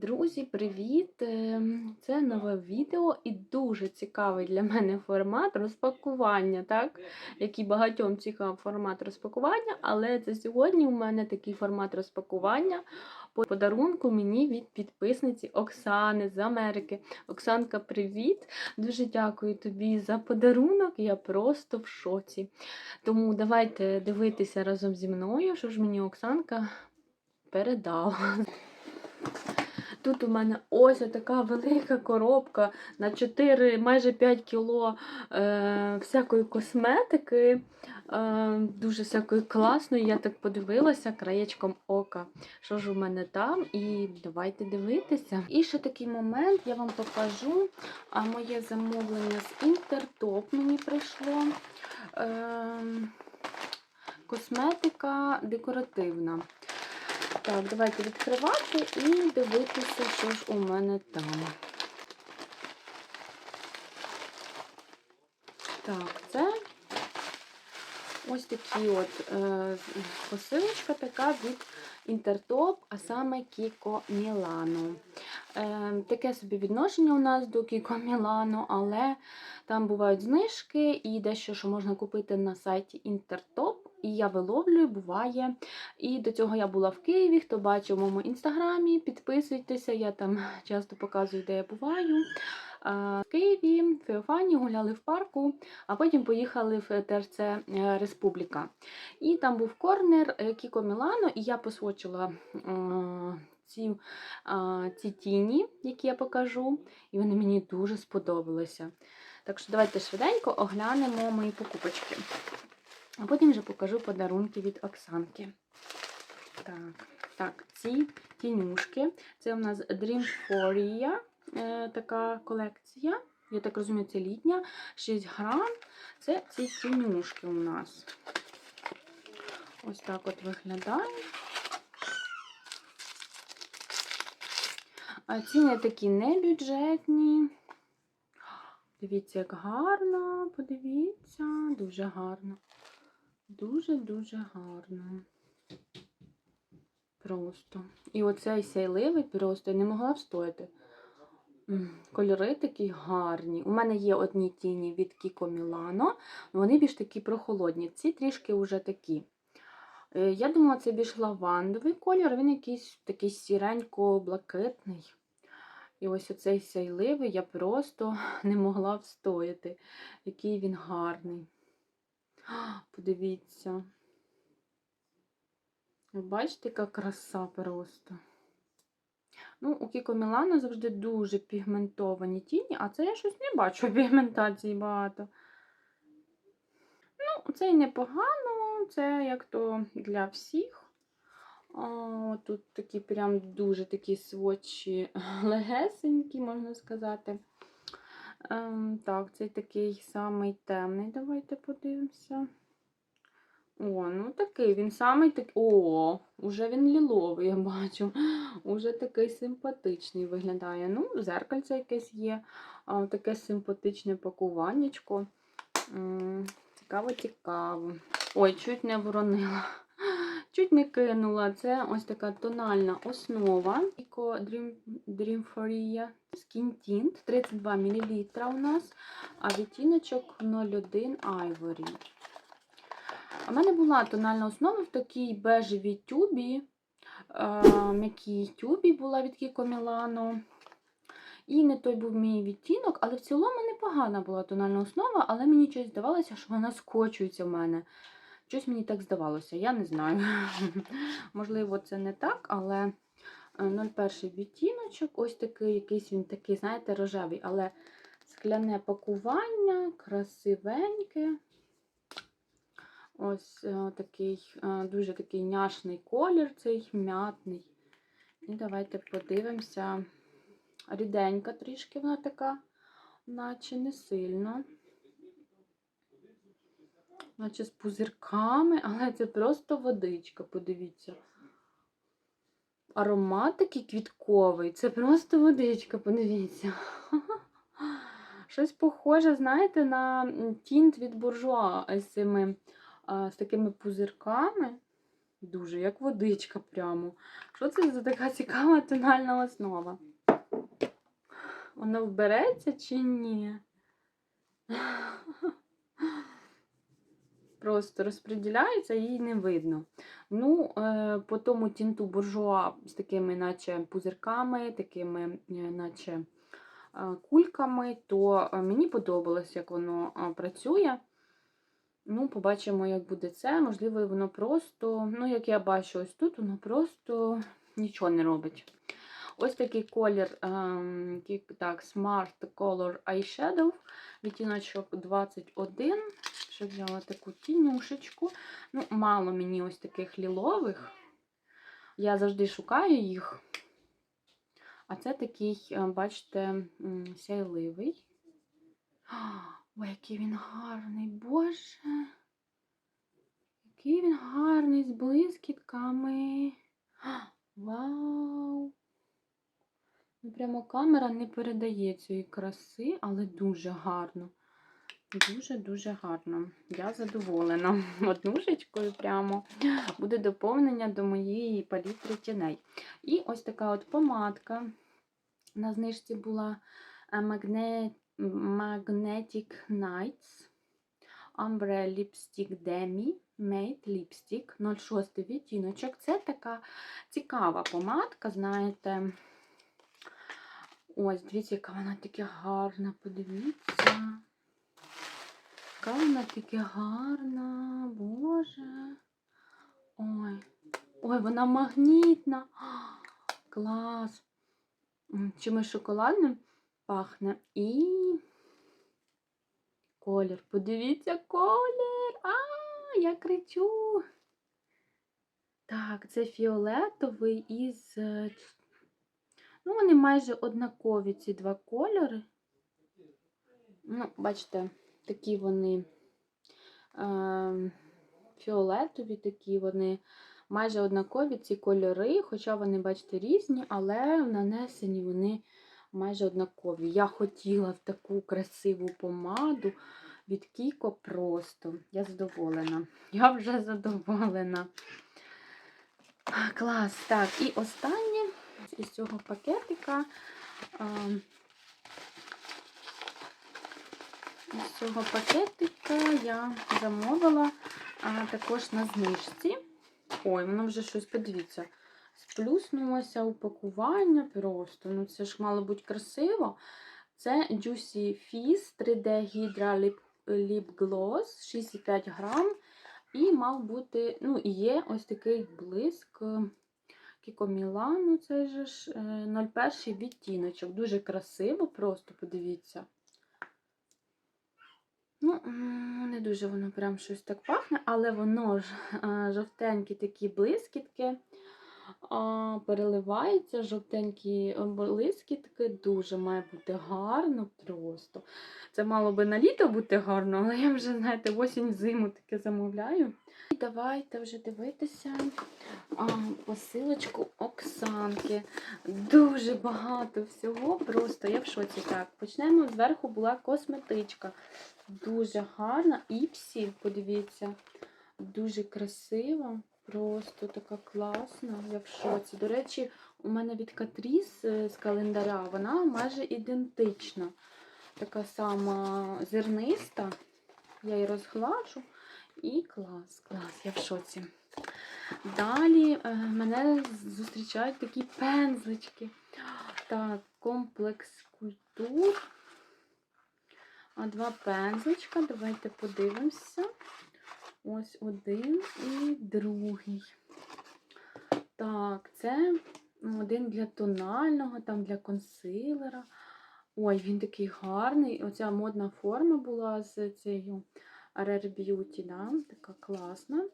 Друзі, привіт! Ем, Це нове відео і дуже цікавий для мене формат розпакування, так? Який багатьом цікавий формат розпакування, але це сьогодні у мене такий формат розпакування по подарунку мені від підписниці Оксани з Америки. Оксанка, привіт! Дуже дякую тобі за подарунок. Я просто в шоці. Тому давайте дивитися разом зі мною, що ж мені Оксанка передала. Тут у мене ось така велика коробка на 4, майже 5 кіло е, всякої косметики, е, дуже всякої класної. Я так подивилася краєчком ока, що ж у мене там, і давайте дивитися. І ще такий момент я вам покажу. А моє замовлення з Інтертоп мені прийшло. Е, косметика декоративна. Так, давайте відкривати і дивитися, що ж у мене там. Так, це ось такі от е, посилочка така від Інтертоп, а саме Кіко Мілано. Е, таке собі відношення у нас до Кіко Мілано, але там бувають знижки і дещо, що можна купити на сайті Інтертоп. І я виловлюю, буває. І до цього я була в Києві. Хто бачив в моєму інстаграмі, підписуйтеся, я там часто показую, де я буваю. В Києві, в Феофані гуляли в парку, а потім поїхали в ТРЦ е, Республіка. І там був корнер е, Кіко Мілано, і я посвочила ці, ці тіні, які я покажу, і вони мені дуже сподобалися. Так що давайте швиденько оглянемо мої покупочки. А потім вже покажу подарунки від Оксанки. Так, так, ці тінюшки. Це у нас Dreamforia, е, така колекція. Я так розумію, це літня. 6 грам. Це ці тінюшки у нас. Ось так от виглядає. А ціни такі небюджетні. Дивіться, як гарно, подивіться, дуже гарно. Дуже-дуже гарно. Просто. І оцей сяйливий просто я не могла встояти. Кольори такі гарні. У мене є одні тіні від Кіко Мілано, вони більш такі прохолодні. Ці трішки вже такі. Е, я думала, це більш лавандовий колір, він якийсь такий сіренько-блакитний. І ось оцей сяйливий я просто не могла встояти, який він гарний. Подивіться. Бачите, яка краса просто. Ну, у Кіко Мілана завжди дуже пігментовані тіні, а це я щось не бачу пігментації багато. Ну, це й непогано, це як то для всіх. О, тут такі прям дуже такі свочі легесенькі, можна сказати. Ем, Так, цей такий самий темний. Давайте подивимося. О, ну такий, він самий такий. О, уже він ліловий, я бачу. Уже такий симпатичний виглядає. Ну, зеркальце якесь є. Таке симпатичне пакуваннячко. Цікаво, цікаво. Ой, чуть не воронила. Чуть не кинула. Це ось така тональна основа. Eco Dream, Dreamforia Skin Tint 32 мл у нас, а відтіночок 01 Ivory. У мене була тональна основа в такій бежевій тюбі, м'якій тюбі була від Kiko Milano. І не той був мій відтінок, але в цілому непогана була тональна основа, але мені щось здавалося, що вона скочується в мене. Щось мені так здавалося, я не знаю. Можливо, це не так, але 01 відтіночок, ось такий, якийсь він такий, знаєте, рожевий, але скляне пакування, красивеньке. Ось е, такий дуже такий няшний колір, цей м'ятний. І давайте подивимося. Ріденька трішки вона така, наче не сильно наче з пузирками, але це просто водичка, подивіться. Аромат такий квітковий, це просто водичка, подивіться. Щось похоже, знаєте, на тінт від буржуа з цими, з такими пузирками. Дуже, як водичка прямо. Що це за така цікава тональна основа? Вона вбереться чи ні? Просто розподіляється, її не видно. Ну, е, по тому тінту буржуа з такими, наче пузирками, такими, е, наче е, кульками, то мені подобалось, як воно працює. Ну, побачимо, як буде це. Можливо, воно просто, ну, як я бачу, ось тут воно просто нічого не робить. Ось такий колір, ем, так, Smart Color Eyeshadow, відтіночок 21. Ще взяла таку тінюшечку. Ну, мало мені ось таких лілових. Я завжди шукаю їх. А це такий, е, бачите, сяйливий. Ой, який він гарний, боже. Який він гарний з блискітками. Вау! Ну, прямо камера не передає цієї краси, але дуже гарно. Дуже-дуже гарно. Я задоволена. Однушечкою прямо буде доповнення до моєї палітри тіней. І ось така от помадка. На знижці була е, Magnetic Nights. Ombre Lipstick Demi Matte Lipstick 06 відтіночок. Це така цікава помадка, знаєте. Ось, дивіться, яка вона таке гарна, подивіться. Яка вона таке гарна, боже. Ой. Ой, вона магнітна. Клас. Чимось шоколадним пахне. І колір. Подивіться, колір. А, я кричу. Так, це фіолетовий із. е, Ну, вони майже однакові, ці два кольори. Ну, бачите, такі вони е, фіолетові, такі вони майже однакові ці кольори, хоча вони, бачите, різні, але нанесені вони майже однакові. Я хотіла в таку красиву помаду від Кіко просто. Я задоволена. Я вже задоволена. Клас. Так, і останнє із цього пакетика. Із цього пакетика я замовила а, також на знижці. Ой, воно вже щось, подивіться, сплюснулося упакування просто. Ну, це ж мало бути красиво. Це Juicy Fizz 3D Hydra Lip, Lip Gloss 65 грам. І мав бути, ну, і є ось такий блиск Кіко Мілану, це ж е, 01 відтіночок. Дуже красиво, просто подивіться. Ну, не дуже воно прям щось так пахне, але воно ж е, жовтенькі такі блискітки. Переливається жовтенькі блискітки, дуже має бути гарно просто. Це мало би на літо бути гарно, але я вже, знаєте, в осінь зиму таке замовляю. Давайте вже дивитися а, посилочку Оксанки. Дуже багато всього, просто я в шоці. Так, почнемо зверху була косметичка. Дуже гарна. Іпсі, подивіться, дуже красива. Просто така класна, я в шоці. До речі, у мене від Катріс е, з календаря, вона майже ідентична. Така сама зерниста. Я її розгладжу. І клас, клас, я в шоці. Далі е, мене зустрічають такі пензлички. Так, комплекс культур. А два пензличка. Давайте подивимося. Ось один і другий. Так, це один для тонального, там для консилера. Ой, він такий гарний. Оця модна форма була з цією Rare Beauty, да? така класна.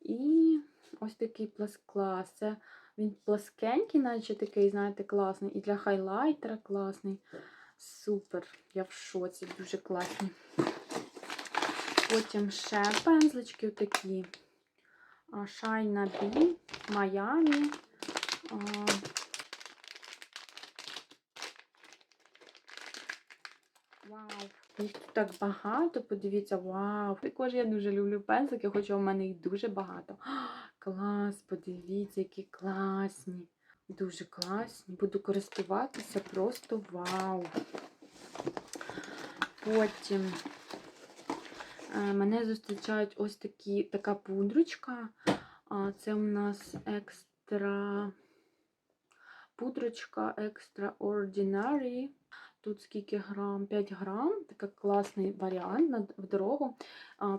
І ось такий пласклас. Це він пласкенький, наче такий, знаєте, класний. І для хайлайтера класний. Супер. Я в шоці, дуже класні. Потім ще пензлички такі. Shine Bee, Miami. Вау! Їх тут так багато, подивіться, вау! Також я дуже люблю пензлики, хоча у мене їх дуже багато. клас, подивіться, які класні. Дуже класні. Буду користуватися просто вау. Потім е, мене зустрічають ось такі, така пудрочка. Це у нас екстра пудрочка Extraordinary. Тут скільки грам? 5 грам. Такий класний варіант в дорогу.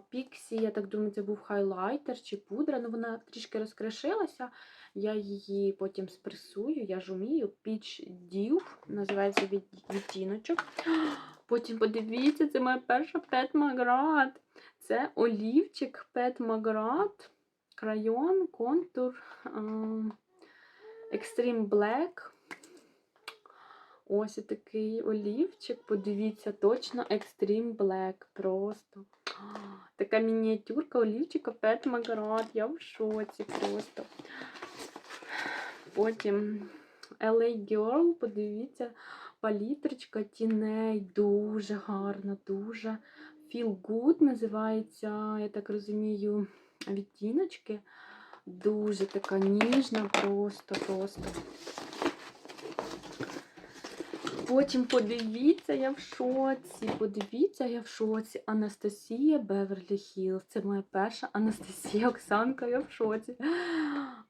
Піксі, я так думаю, це був хайлайтер чи пудра. Ну, вона трішки розкрешилася. Я її потім спресую, я ж умію. Peach Dew, називається від, відтіночок. Потім подивіться, це моя перша Pet Magrat. Це олівчик Pet Magrat. Крайон, контур. ем, Extreme Black. Ось такий олівчик. Подивіться, точно Extreme Black. Просто. Така мініатюрка олівчика Pet Magrat. Я в шоці просто. Потім LA Girl, подивіться, палітрочка тіней. Дуже гарна, дуже. Feel Good називається, я так розумію, відтіночки. Дуже така ніжна, просто, просто. Потім подивіться, я в шоці. Подивіться, я в шоці. Анастасія Беверлі Хілл. Це моя перша Анастасія Оксанка, я в шоці.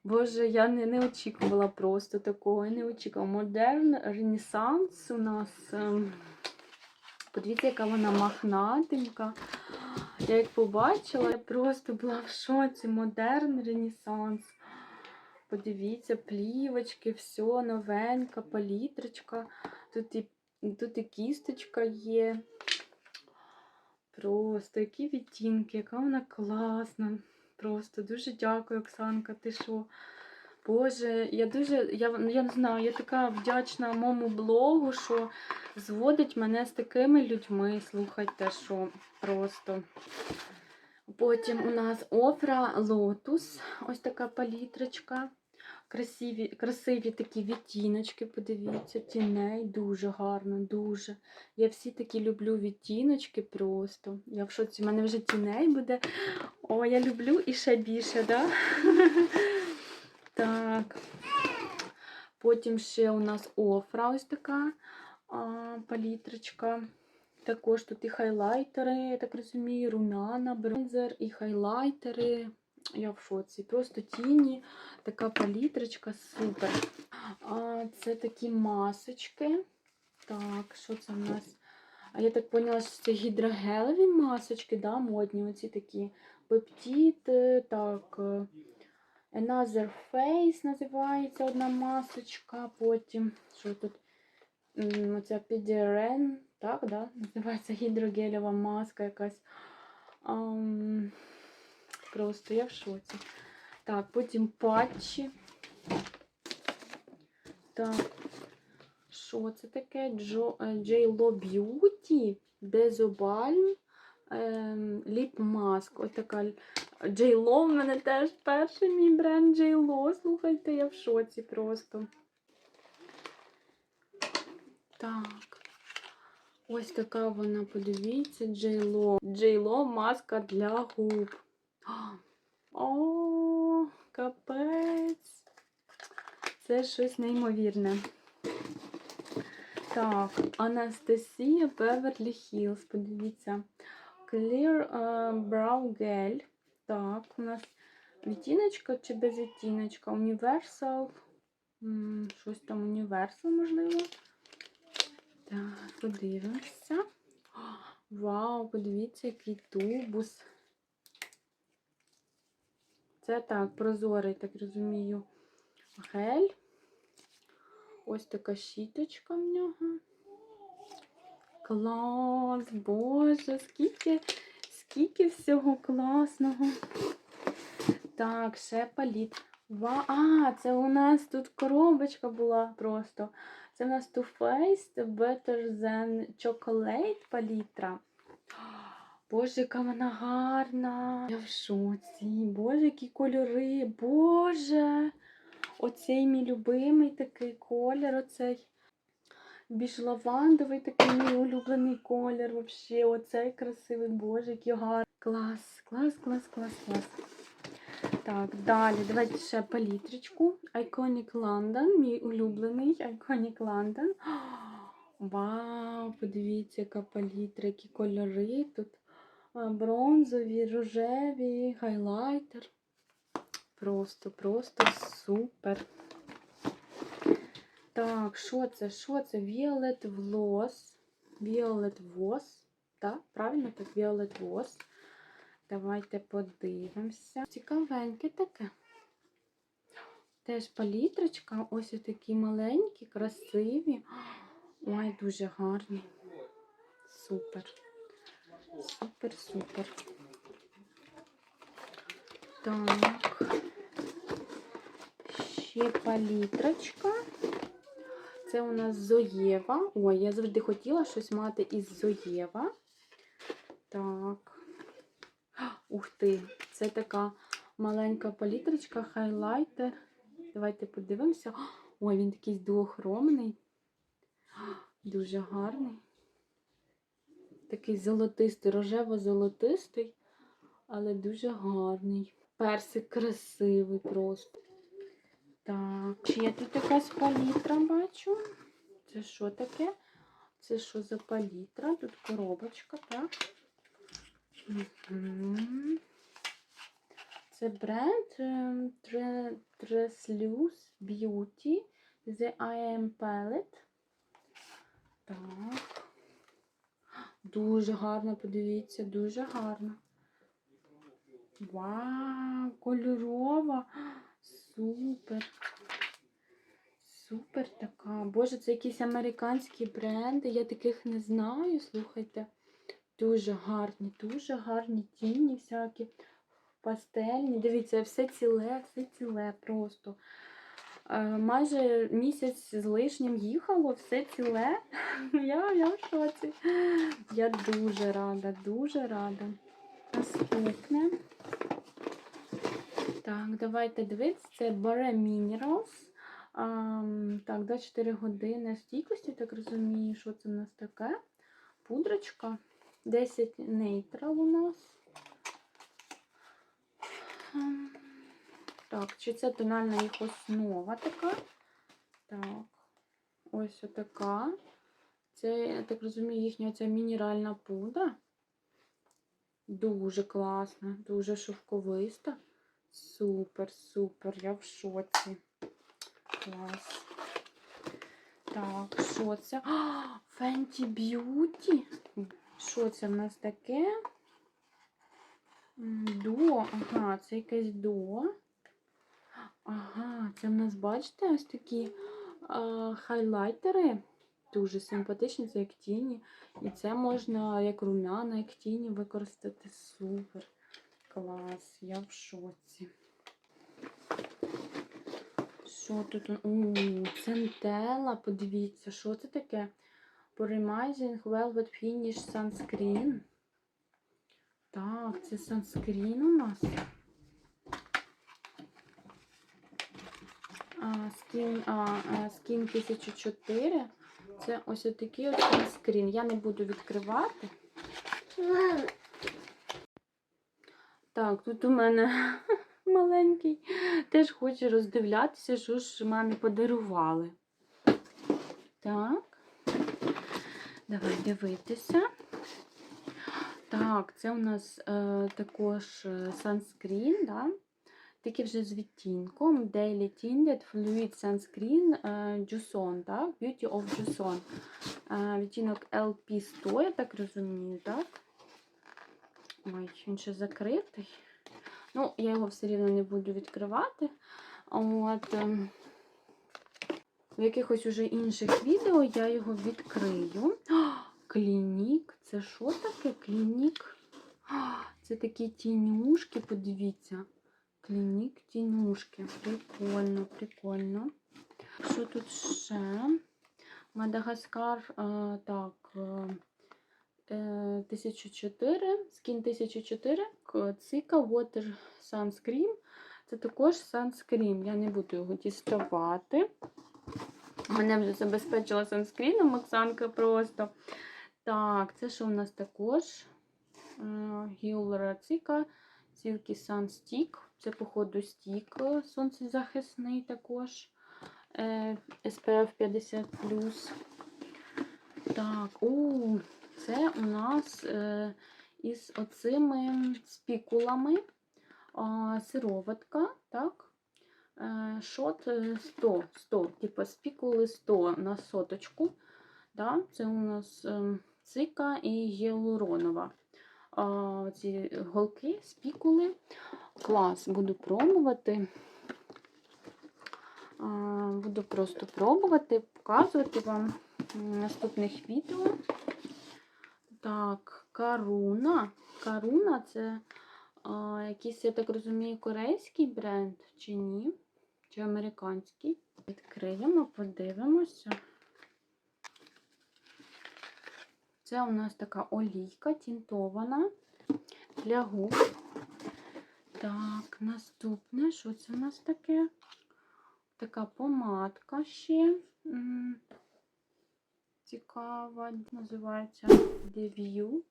Боже, я не, не очікувала просто такого. Я не очікувала. Модерн Ренесанс у нас. ем, Подивіться, яка вона махнатенька. Я як побачила, я просто була в шоці. Модерн Ренесанс. Подивіться, плівочки, все новенька, палітрочка. Тут і, тут і кісточка є. Просто які відтінки, яка вона класна. Просто дуже дякую, Оксанка. Ти що? Боже, я дуже, я, я не знаю, я така вдячна моєму блогу, що зводить мене з такими людьми. Слухайте, що просто. Потім у нас Офра Лотус. Ось така палітрочка. Красиві, красиві такі відтіночки, подивіться, тіней дуже гарно, дуже. Я всі такі люблю відтіночки просто. Я в шоці, в мене вже тіней буде. О, я люблю і ще більше, да? Так. Потім ще у нас офра ось така а, палітрочка. Також тут і хайлайтери, я так розумію, румяна, бронзер і хайлайтери. Я в шоці. Просто тіні, така палітрочка, супер. А, Це такі масочки. Так, що це в нас? А я так поняла, що це гідрогелеві масочки, да, модні, оці такі пептід, е, так. е, Another Face називається одна масочка. Потім, що тут? Оця PDRN, так, да? Називається гідрогелева маска якась. Ам, Просто я в шоці. Так, потім патчі. Так. Що це таке? J-Lo Beauty, Дезобальм, Ліп Маск. Ось така J-Lo в мене теж перший мій бренд J-Lo. Слухайте, я в шоці просто. Так. Ось така вона, подивіться, J-Lo. J-Lo маска для губ. О, капець. Це щось неймовірне. Так, Анастасія Беверлі Хіллз, подивіться. Clear Brow Gel. Так, у нас відтіночка чи без відтіночка? М, Щось там Universal, можливо. Так, подивимося. Вау, подивіться, який тубус. Це так, прозорий, так розумію, гель. Ось така щіточка в нього. Клас, боже, скільки, скільки всього класного. Так, ще паліт. Ва... А, це у нас тут коробочка була просто. Це у нас Too Faced Better Than Chocolate палітра. Боже, яка вона гарна. Я в шоці. Боже, які кольори. Боже. Оцей мій любимий такий колір. Оцей більш лавандовий такий мій улюблений колір. Вообще, оцей красивий, боже, який гарний. Клас, клас, клас, клас, клас. Так, далі давайте ще палітрочку. Iconic London, мій улюблений Iconic London. Вау, подивіться, яка палітра, які кольори тут. Бронзові, рожеві, хайлайтер. Просто, просто супер. Так, що це? Що це? Violet Gloss. Violet Voss. Так, правильно так, Violet Voss. Давайте подивимося. Цікавеньке таке. Теж палітрочка. Ось такі маленькі, красиві. Ой, дуже гарні. Супер. Супер, супер. Так. Ще палітрочка. Це у нас Зоєва. Ой, я завжди хотіла щось мати із Зоєва. Так. Ух ти, це така маленька палітрочка, хайлайтер. Давайте подивимося. Ой, він такий двохромний. Дуже гарний. Такий золотистий, рожево-золотистий, але дуже гарний. Персик красивий просто. Так, чи є тут якась палітра, бачу? Це що таке? Це що за палітра? Тут коробочка, так? Мгм. Це бренд ем, Treslus Beauty The I Am Palette. Так. Дуже гарно, подивіться, дуже гарно. Вау, кольорова. Супер. Супер така. Боже, це якісь американські бренди. Я таких не знаю. Слухайте. Дуже гарні, дуже гарні тіні всякі. Пастельні. Дивіться, все ціле, все ціле просто. Е, майже місяць з лишнім їхало, все ціле. Я, я в шоці. Я дуже рада, дуже рада. Наступне. Так, давайте дивитися. Це Bare Minerals. Ам, так, 24 години стійкості, так розумію, що це в нас таке. Пудрочка. 10 нейтрал у нас. Так, чи це тональна їх основа така? Так, ось отака. Це, я так розумію, їхня ця мінеральна пудра. Дуже класна, дуже шовковиста. Супер, супер, я в шоці. Клас. Так, що це? А, Fenty Beauty. Що це в нас таке? До, ага, це якесь до. Ага, це в нас, бачите, ось такі а, хайлайтери. Дуже симпатичні, це як тіні. І це можна як румяна, як тіні використати. Супер. Клас, я в шоці. Що тут? У, центела, подивіться, що це таке? Porimizing Velvet Finish Sunscreen. Так, це санскрін у нас. Skin, а, а, 1004. Це ось такий от санскрін. Я не буду відкривати. Так, тут у мене маленький. Теж хоче роздивлятися, що ж мамі подарували. Так. Давай дивитися. Так, це у нас е, також е, санскрін, да? Тільки вже з відтінком. Daily Tinted Fluid Sunscreen е, Juson, так? Beauty of Juson. Е, відтінок LP100, я так розумію, так? Ой, він ще закритий. Ну, я його все рівно не буду відкривати. От, ем, в якихось уже інших відео я його відкрию. Клінік. Це що таке? Клінік? Це такі тінюшки, подивіться. Клінік тінюшки. Прикольно, прикольно. Що тут ще? Мадагаскар, а, так, е, е, 1004, скін 1004, к- Цика Water Sunscreen. Це також санскрін. Я не буду його діставати. Мене вже забезпечила санскріном Оксанка просто. Так, це що у нас також? Гілера Цика, Silky Sun Stick. Це, походу, стік е, сонцезахисний також. Е, SPF 50. Так, о, це у нас е, із оцими спікулами сироватка, так? Е, шот е, 100, 100, типу спікули 100 на соточку. Да? Це у нас е, цика і гіалуронова. Ці голки, спікули. Клас, буду пробувати. Буду просто пробувати, показувати вам наступних відео. Так, Каруна. Каруна це а, якийсь, я так розумію, корейський бренд чи ні? Чи американський? Відкриємо, подивимося. Це у нас така олійка тінтована для губ. Так, наступне, що це у нас таке? Така помадка ще. Цікава, називається Deview.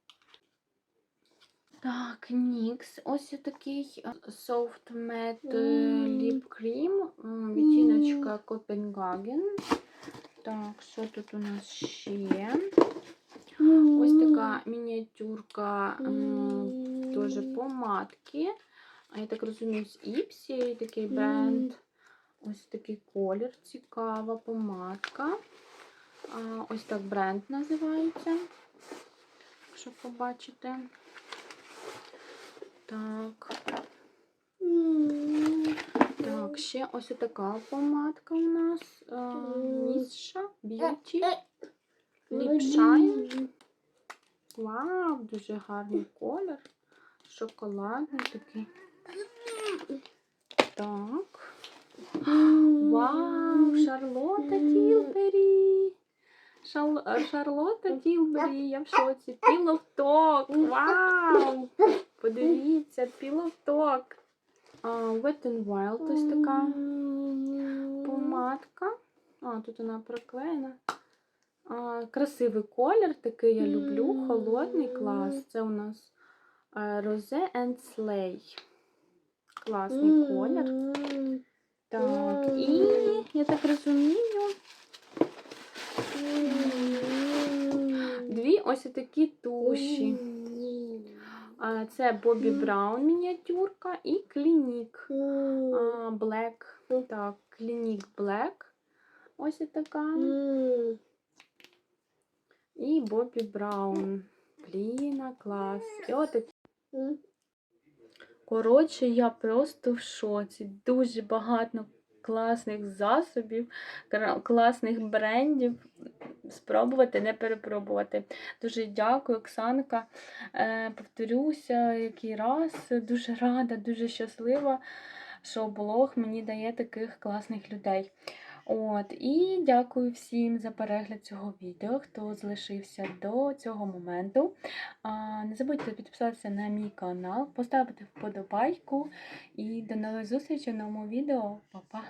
Так, NYX. Ось такий е, Soft Matte е, Lip Cream. Відтіночка Copenhagen. Так, що тут у нас ще? Ось така мініатюрка теж помадки. А я так розумію, з Іпсі такий бренд. Ось такий колір, цікава помадка. А, ось так бренд називається. Якщо побачите. Так. Так, ще ось така помадка у нас. Місша Beauty Lip Shine. Вау, дуже гарний колір. Шоколадний такий. Так. Вау, Шарлотта Тілбері. Шал... Шарлотта Тілбері, я в шоці. Піловток. Вау! Подивіться, піловток. Wet n Wild ось така помадка. А, тут вона проклеєна. А, красивий колір, такий я люблю. Холодний клас. Це у нас е, Rose and Slay. Класний колір. Так, і я так розумію, дві ось такі туші. А, Це Бобі Браун мініатюрка і Клінік Black. Так, Клінік Black. Ось така. І Бобі Браун. Бліна, клас. І отакі. Коротше, я просто в шоці. Дуже багато класних засобів, класних брендів. Спробувати, не перепробувати. Дуже дякую, Оксанка. Е, повторюся, який раз. Дуже рада, дуже щаслива, що блог мені дає таких класних людей. От, і дякую всім за перегляд цього відео, хто залишився до цього моменту. А, не забудьте підписатися на мій канал, поставити вподобайку і до нових зустрічей в новому відео. Па-па!